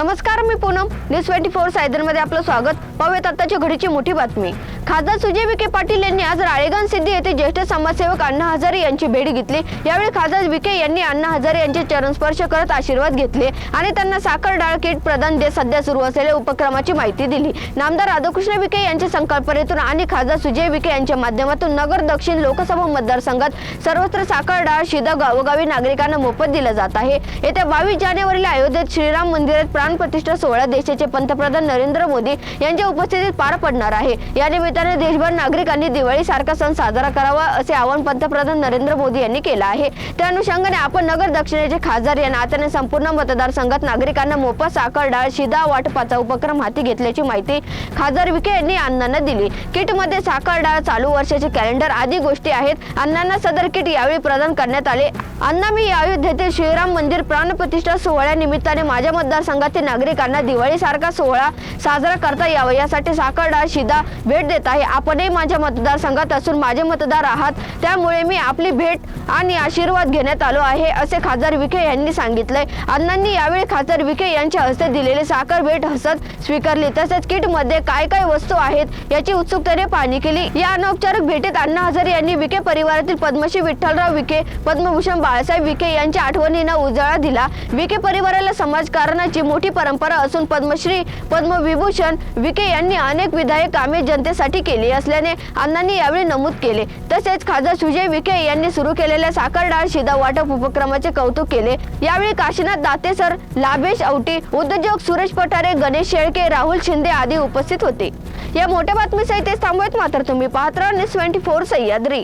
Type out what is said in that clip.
नमस्कार मी Poonam. News twenty फोरमध्ये आपलं स्वागत. पाहूयात आताची घडीची मोठी बातमी. खासदार सुजय विखे पाटील यांनी आज राळेगण सिद्धी येथे ज्येष्ठ समाजसेवक अण्णा हजारे यांची भेट घेतली. यावेळी खासदार विखे यांनी अण्णा हजारे यांचे चरण स्पर्श करत आशीर्वाद घेतले आणि त्यांना साखर डाळ किट प्रदान देत सध्या सुरू असलेल्या उपक्रमाची माहिती दिली. नामदार राधाकृष्ण विखे यांच्या संकल्पनेतून आणि खासदार सुजय विखे यांच्या माध्यमातून नगर दक्षिण लोकसभा मतदारसंघात सर्वत्र साखर डाळ शिदा गावोगावी नागरिकांना मोफत दिलं जात आहे. येत्या बावीस जानेवारीला अयोध्येत श्रीराम मंदिरात प्राण प्राणप्रतिष्ठा सोहळा देशाचे पंतप्रधान नरेंद्र मोदी यांच्या उपस्थितीत पार पडणार आहे. या निमित्ताने देशभर नागरिकांनी दिवाळी सारखा सण साजरा करावा असे आवाहन पंतप्रधान नरेंद्र मोदी यांनी केलं आहे. त्या अनुषंगाने आपण नगर दक्षिणेचे खासदार या नात्याने संपूर्ण मतदारसंघात नागरिकांना मोफत साखर डाळ शिदा वाटपाचा उपक्रम हाती घेतल्याची माहिती खासदार विखे यांनी अण्णांना दिली. किटमध्ये साखर डाळ चालू वर्षाचे कॅलेंडर आदी गोष्टी आहेत. अण्णांना सदर किट यावेळी प्रदान करण्यात आले. अण्णा मी अयोध्येतील श्रीराम मंदिर प्राणप्रतिष्ठा सोहळ्या निमित्ताने माझ्या मतदारसंघातील नागरिकांना दिवाळीसारखा सोहळा साजरा करता यावा. यासाठी साखर डाळ शिदा भेट देत आहे. आपणही माझ्या मतदारसंघात असून माझे मतदार आहात. त्यामुळे मी आपली भेट आणि आशीर्वाद घेण्यात आलो आहे असे खासदार विखे यांनी सांगितले अण्णांनी यावेळी खासदार विखे यांच्या हस्ते दिलेले साखर भेट हसत स्वीकारली. तसेच किटमध्ये काय काय वस्तू आहेत याची उत्सुकतेने पाहणी केली. या अनौपचारिक भेटीत अण्णा हजारे यांनी विखे परिवारातील पद्मश्री विठ्ठलराव विखे पद्मभूषण बाळासाहेब विखे यांच्या आठवणींना उजाळा दिला. विखे परिवाराला समाजकारणाची मोठी परंपरा असून पद्मश्री पद्मविभूषण विखे यांनी अनेक विधायक कामे जनतेसाठी केली असल्याने अण्णांनी यावेळी नमूद केले. तसेच खासदार सुजय विखे यांनी सुरू केलेल्या साखर डाळ शिदा वाटप उपक्रमाचे कौतुक केले. यावेळी काशीनाथ दाते सर लाभेश औटी उद्योजक सुरेश पठारे गणेश शेळके राहुल शिंदे आदी उपस्थित होते. या मोठ्या बातमीसहित थांबवत मात्र तुम्ही पाहत राहा न्यूज ट्वेंटी फोर सह्याद्री.